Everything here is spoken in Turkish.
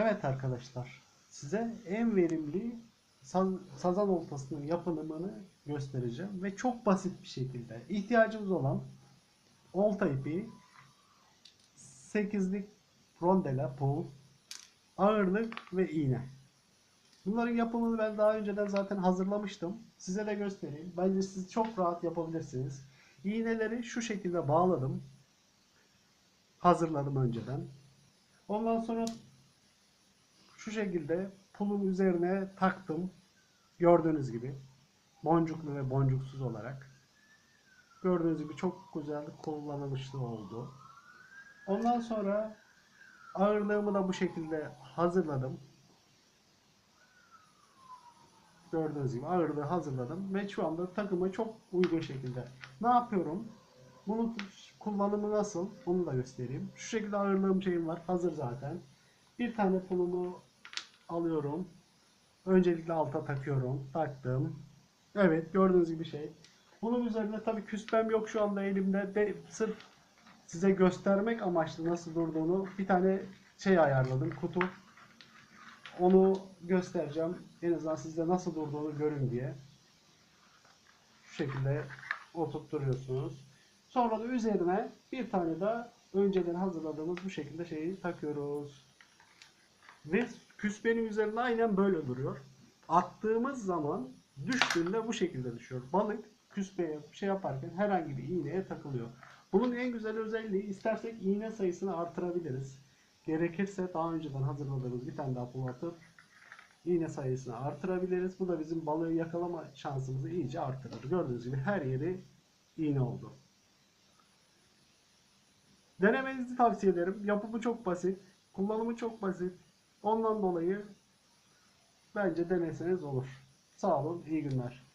Evet arkadaşlar, size en verimli saz- sazan oltasının yapılımını göstereceğim ve çok basit bir şekilde ihtiyacımız olan olta ipi, 8'lik rondela, pul, ağırlık ve iğne. Bunların yapımını ben daha önceden zaten hazırlamıştım. Size de göstereyim. Bence siz çok rahat yapabilirsiniz. İğneleri şu şekilde bağladım. Hazırladım önceden. Ondan sonra şu şekilde pulun üzerine taktım. Gördüğünüz gibi. Boncuklu ve boncuksuz olarak. Gördüğünüz gibi çok güzel kullanılmışlı oldu. Ondan sonra ağırlığımı da bu şekilde hazırladım. Gördüğünüz gibi ağırlığı hazırladım ve şu anda takıma çok uygun şekilde. Ne yapıyorum? Bunun kullanımı nasıl? Onu da göstereyim. Şu şekilde ağırlığım şeyim var. Hazır zaten. Bir tane pulumu alıyorum. Öncelikle alta takıyorum. Taktım. Evet gördüğünüz gibi şey. Bunun üzerine tabii küspem yok şu anda elimde. De, sırf size göstermek amaçlı nasıl durduğunu bir tane şey ayarladım. Kutu. Onu göstereceğim. En azından sizde nasıl durduğunu görün diye. Şu şekilde oturtturuyorsunuz. Sonra da üzerine bir tane daha önceden hazırladığımız bu şekilde şeyi takıyoruz. Ve küspenin üzerinde aynen böyle duruyor. Attığımız zaman düştüğünde bu şekilde düşüyor. Balık küspeye şey yaparken herhangi bir iğneye takılıyor. Bunun en güzel özelliği istersek iğne sayısını artırabiliriz. Gerekirse daha önceden hazırladığımız bir tane daha pul atıp iğne sayısını artırabiliriz. Bu da bizim balığı yakalama şansımızı iyice artırır. Gördüğünüz gibi her yeri iğne oldu. Denemenizi tavsiye ederim. Yapımı çok basit. Kullanımı çok basit. Ondan dolayı bence deneseniz olur. Sağ olun. iyi günler.